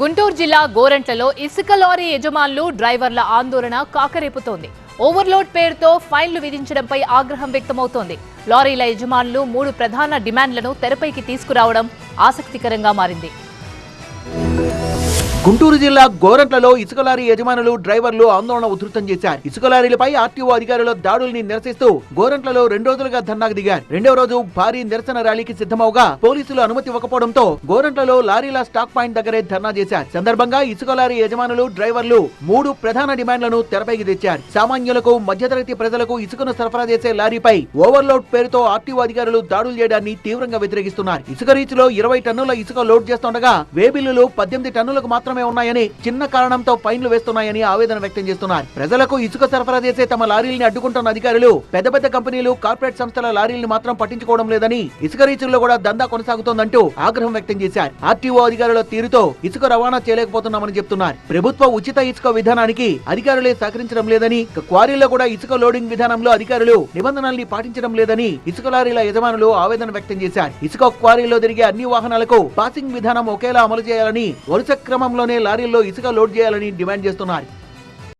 గుంటూరు జిల్లా గోరంట్లలో ఇసుక లారీ యజమానులు డ్రైవర్ల ఆందోళన కాకరేపుతోంది. ఓవర్లోడ్ పేరుతో ఫైన్లు విధించడంపై ఆగ్రహం వ్యక్తమవుతోంది. లారీల యజమానులు మూడు ప్రధాన డిమాండ్లను తెరపైకి తీసుకురావడం ఆసక్తికరంగా మారింది. గుంటూరు జిల్లా గోరంట్లలో ఇసుక లారీ యజమానులు డ్రైవర్లు ఆందోళన ఉధృతం చేశారు. ఇసుక లారీలపై ఆర్టీఓ అధికారుల దాడుల్ని నిరసిస్తూ గోరంట్లలో రెండు రోజులుగా ధర్నాకు దిగారు. రెండవ రోజు భారీ నిరసన ర్యాలీకి సిద్ధమవగా పోలీసులు అనుమతి ఇవ్వకపోవడంతో గోరంట్లలో లారీల స్టాక్ పాయింట్ దగ్గరే ధర్నా చేశారు. సందర్భంగా ఇసుక లారీ యజమానులు డ్రైవర్లు మూడు ప్రధాన డిమాండ్లను తెరపైకి తెచ్చారు. సామాన్యులకు మధ్యతరగతి ప్రజలకు ఇసుకను సరఫరా చేసే లారీపై ఓవర్లోడ్ పేరుతో ఆర్టీఓ అధికారులు దాడులు చేయడాన్ని తీవ్రంగా వ్యతిరేకిస్తున్నారు. ఇసుక రీచ్లో ఇరవై టన్నుల ఇసుక లోడ్ చేస్తుండగా వేబిల్లులు పద్దెనిమిది టన్నులకు మాత్రం మాత్రమే ఉన్నాయని చిన్న కారణంతో ఫైన్లు వేస్తున్నాయని ఆవేదన వ్యక్తం చేస్తున్నారు. ప్రజలకు ఇసుక సరఫరా చేసే తమ లారీల్ని అడ్డుకుంటున్న అధికారులు పెద్ద పెద్ద కంపెనీలు కార్పొరేట్ సంస్థల లారీల్ని మాత్రం పట్టించుకోవడం లేదని ఇసుక రీచుల్లో కూడా దందా కొనసాగుతోందంటూ ఆగ్రహం వ్యక్తం చేశారు. ఆర్టీఓ అధికారుల తీరుతో ఇసుక రవాణా చేయలేకపోతున్నామని చెప్తున్నారు. ప్రభుత్వ ఉచిత ఇసుక విధానానికి అధికారులే సహకరించడం లేదని క్వారీలో క్వారీల్లో కూడా ఇసుక లోడింగ్ విధానంలో అధికారులు నిబంధనల్ని పాటించడం లేదని ఇసుక లారీల యజమానులు ఆవేదన వ్యక్తం చేశారు. ఇసుక క్వారీలో తిరిగే అన్ని వాహనాలకు పాసింగ్ విధానం ఒకేలా అమలు చేయాలని వరుస క్రమంలో క్రమంలోనే లారీల్లో ఇసుక లోడ్ చేయాలని డిమాండ్ చేస్తున్నారు